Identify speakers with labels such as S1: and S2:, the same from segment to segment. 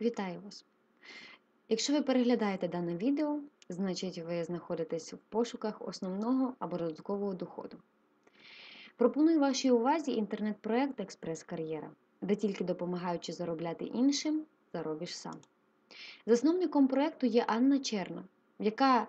S1: Вітаю вас! Якщо ви переглядаєте дане відео, значить ви знаходитесь в пошуках основного або додаткового доходу. Пропоную вашій увазі інтернет-проект Експрес-кар'єра, де тільки допомагаючи заробляти іншим, заробиш сам. Засновником проекту є Анна Черна, яка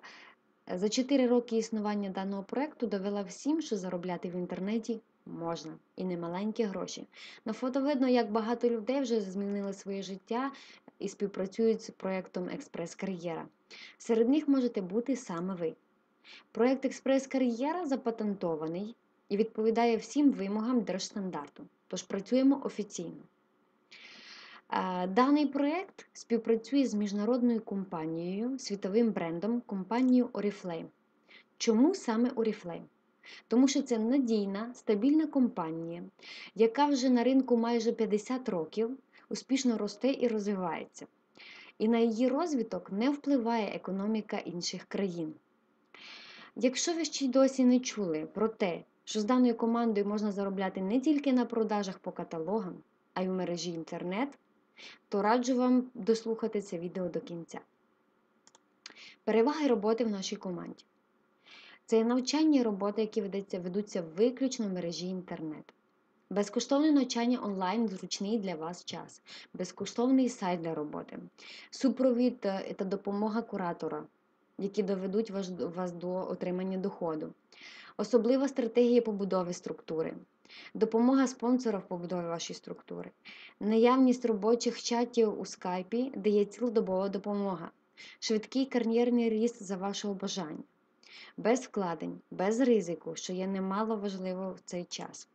S1: за 4 роки існування даного проекту довела всім, що заробляти в інтернеті можна і немаленькі гроші. На фото видно, як багато людей вже змінили своє життя і співпрацюють з проєктом Експрес-кар'єра. Серед них можете бути саме ви. Проєкт Експрес-кар'єра запатентований і відповідає всім вимогам держстандарту, тож працюємо офіційно. Даний проєкт співпрацює з міжнародною компанією, світовим брендом, компанією Oriflame. Чому саме Oriflame? Тому що це надійна, стабільна компанія, яка вже на ринку майже 50 років успішно росте і розвивається. І на її розвиток не впливає економіка інших країн. Якщо ви ще й досі не чули про те, що з даною командою можна заробляти не тільки на продажах по каталогам, а й в мережі інтернет, то раджу вам дослухати це відео до кінця. Переваги роботи в нашій команді. Це навчання і робота, які ведуться, ведуться виключно в мережі інтернет. Безкоштовне навчання онлайн зручний для вас час, безкоштовний сайт для роботи, супровід та допомога куратора, які доведуть вас до отримання доходу, особлива стратегія побудови структури, допомога спонсора в побудові вашої структури, наявність робочих чатів у скайпі, де є цілодобова допомога, швидкий кар'єрний ріст за вашого бажання без вкладень, без ризику, що є немало важливо в цей час.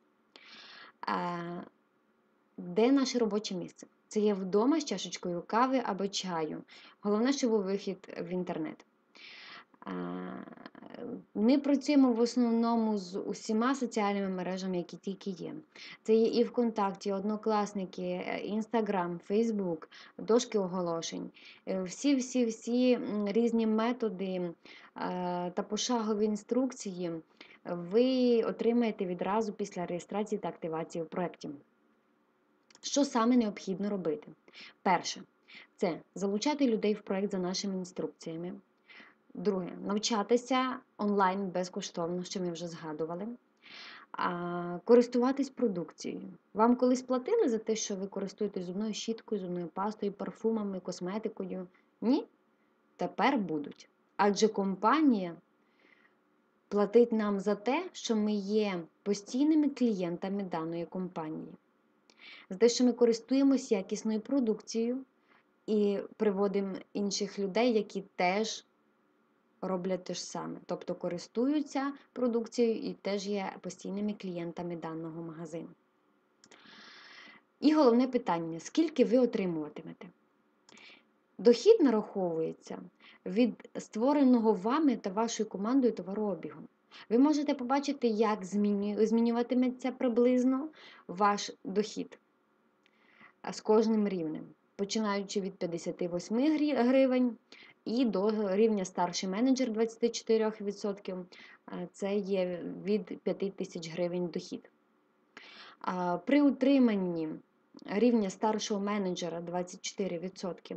S1: Де наше робоче місце? Це є вдома з чашечкою кави або чаю. Головне, щоб був вихід в інтернет. Ми працюємо в основному з усіма соціальними мережами, які тільки є. Це є і ВКонтакті, Однокласники, Інстаграм, Фейсбук, дошки оголошень. Всі-всі-всі різні методи е, та пошагові інструкції ви отримаєте відразу після реєстрації та активації в проєкті. Що саме необхідно робити? Перше, це залучати людей в проєкт за нашими інструкціями. Друге, навчатися онлайн безкоштовно, що ми вже згадували. Користуватись продукцією. Вам колись платили за те, що ви користуєтесь зубною щіткою, зубною пастою, парфумами, косметикою? Ні? Тепер будуть. Адже компанія платить нам за те, що ми є постійними клієнтами даної компанії. За те, що ми користуємося якісною продукцією і приводимо інших людей, які теж роблять те ж саме, тобто користуються продукцією і теж є постійними клієнтами даного магазину. І головне питання: скільки ви отримуватимете? Дохід нараховується від створеного вами та вашою командою товарообігу. Ви можете побачити, як змінюватиметься приблизно ваш дохід з кожним рівнем, починаючи від 58 гривень і до рівня старший менеджер 24%, це є від 5 тисяч гривень дохід. При утриманні рівня старшого менеджера 24%.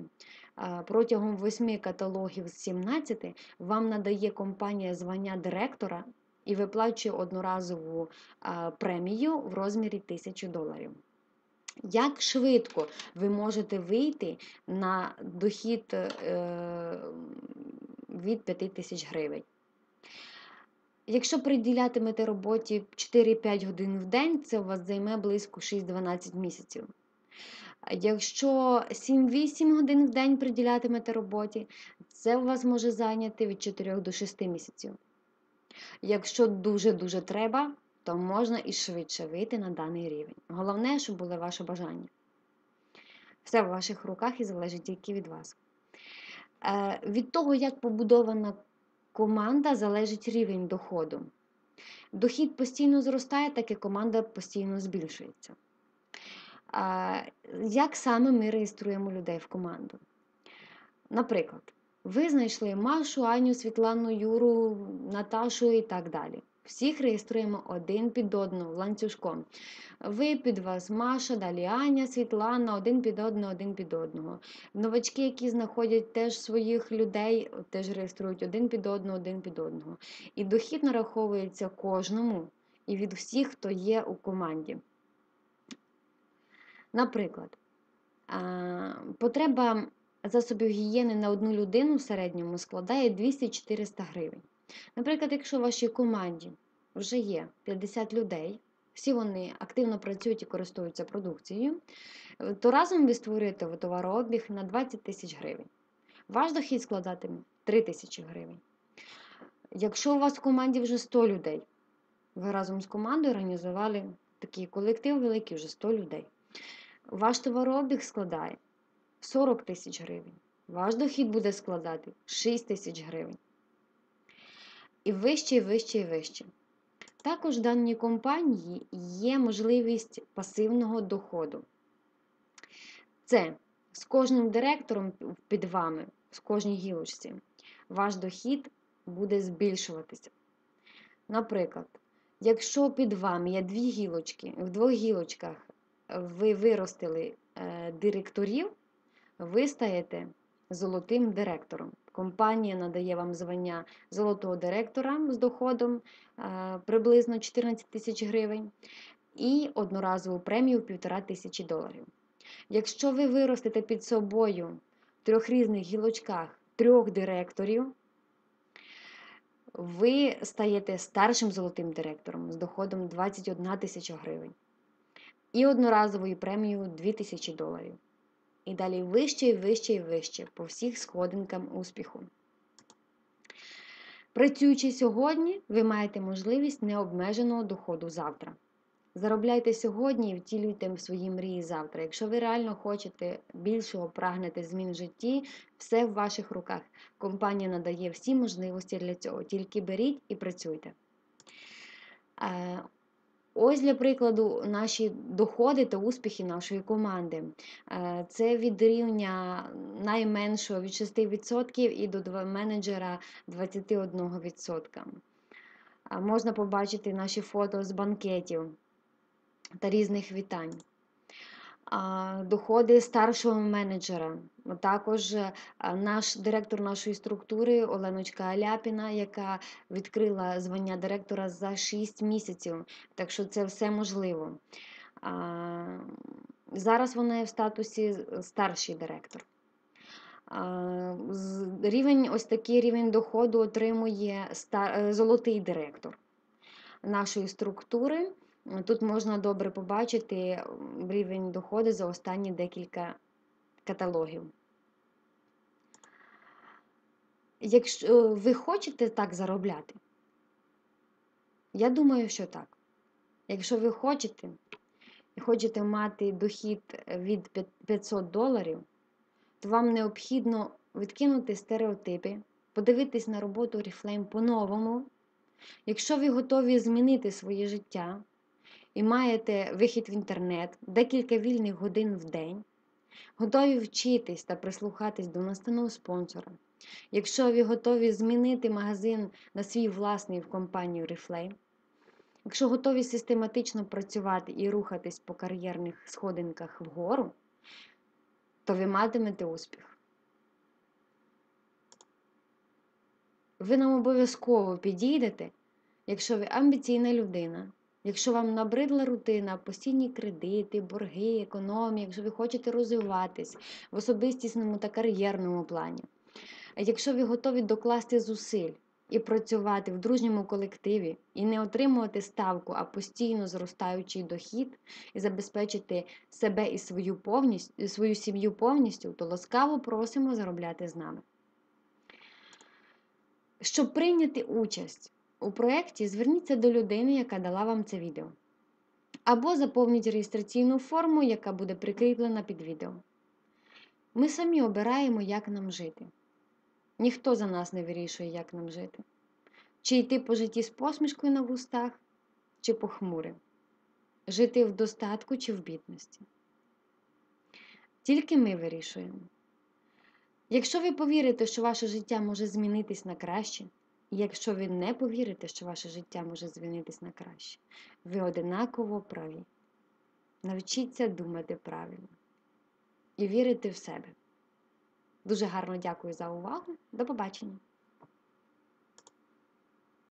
S1: Протягом 8 каталогів з 17 вам надає компанія звання директора і виплачує одноразову премію в розмірі 1000 доларів. Як швидко ви можете вийти на дохід е, від 5 тисяч гривень? Якщо приділятимете роботі 4-5 годин в день, це у вас займе близько 6-12 місяців. Якщо 7-8 годин в день приділятимете роботі, це у вас може зайняти від 4 до 6 місяців. Якщо дуже-дуже треба, то можна і швидше вийти на даний рівень. Головне, щоб було ваше бажання. Все в ваших руках і залежить тільки від вас. Е, від того, як побудована команда, залежить рівень доходу. Дохід постійно зростає, так і команда постійно збільшується. Е, як саме ми реєструємо людей в команду? Наприклад, ви знайшли Машу, Аню, Світлану, Юру, Наташу і так далі. Всіх реєструємо один під одного ланцюжком. Ви під вас Маша, далі Аня, Світлана, один під одного, один під одного. Новачки, які знаходять теж своїх людей, теж реєструють один під одного, один під одного. І дохід нараховується кожному і від всіх, хто є у команді. Наприклад, потреба засобів гігієни на одну людину в середньому складає 200-400 гривень. Наприклад, якщо в вашій команді вже є 50 людей, всі вони активно працюють і користуються продукцією, то разом ви створюєте товарообіг на 20 тисяч гривень. Ваш дохід складатиме 3 тисячі гривень. Якщо у вас в команді вже 100 людей, ви разом з командою організували такий колектив великий, вже 100 людей. Ваш товарообіг складає 40 тисяч гривень. Ваш дохід буде складати 6 тисяч гривень. І вище, і вище, і вище. Також в даній компанії є можливість пасивного доходу. Це з кожним директором під вами, з кожній гілочці, ваш дохід буде збільшуватися. Наприклад, якщо під вами є дві гілочки, в двох гілочках ви виростили е, директорів, ви стаєте золотим директором. Компанія надає вам звання золотого директора з доходом е, приблизно 14 тисяч гривень і одноразову премію в 1,5 тисячі доларів. Якщо ви виростете під собою в трьох різних гілочках трьох директорів, ви стаєте старшим золотим директором з доходом 21 тисяча гривень і одноразовою премією 2 тисячі доларів. І далі вище і вище і вище по всіх сходинкам успіху. Працюючи сьогодні, ви маєте можливість необмеженого доходу завтра. Заробляйте сьогодні і втілюйте свої мрії завтра. Якщо ви реально хочете більшого, прагнете змін в житті, все в ваших руках. Компанія надає всі можливості для цього. Тільки беріть і працюйте. Е, ось для прикладу, наші доходи та успіхи нашої команди. Е, це від рівня найменшого від 6% і до менеджера 21%. Можна побачити наші фото з банкетів та різних вітань. Доходи старшого менеджера. Також е, наш директор нашої структури Оленочка Аляпіна, яка відкрила звання директора за 6 місяців. Так що це все можливо. Зараз вона є в статусі старший директор. Рівень, Ось такий рівень доходу отримує е, золотий директор нашої структури. Тут можна добре побачити рівень доходу за останні декілька каталогів. Якщо ви хочете так заробляти, я думаю, що так. Якщо ви хочете і хочете мати дохід від 500 доларів, то вам необхідно відкинути стереотипи, подивитись на роботу Oriflame по-новому. Якщо ви готові змінити своє життя, і маєте вихід в інтернет, декілька вільних годин в день, готові вчитись та прислухатись до настанов спонсора. Якщо ви готові змінити магазин на свій власний в компанію Reflame, якщо готові систематично працювати і рухатись по кар'єрних сходинках вгору, то ви матимете успіх. Ви нам обов'язково підійдете, якщо ви амбіційна людина, Якщо вам набридла рутина, постійні кредити, борги, економія, якщо ви хочете розвиватись в особистісному та кар'єрному плані, якщо ви готові докласти зусиль і працювати в дружньому колективі, і не отримувати ставку, а постійно зростаючий дохід, і забезпечити себе і свою, повністю, свою сім'ю повністю, то ласкаво просимо заробляти з нами. Щоб прийняти участь у проєкті зверніться до людини, яка дала вам це відео. Або заповніть реєстраційну форму, яка буде прикріплена під відео. Ми самі обираємо, як нам жити. Ніхто за нас не вирішує, як нам жити. Чи йти по житті з посмішкою на вустах, чи похмурим. Жити в достатку чи в бідності. Тільки ми вирішуємо. Якщо ви повірите, що ваше життя може змінитись на краще, І якщо ви не повірите, що ваше життя може змінитись на краще, ви одинаково праві. Навчіться думати правильно і вірити в себе. Дуже гарно дякую за увагу. До побачення!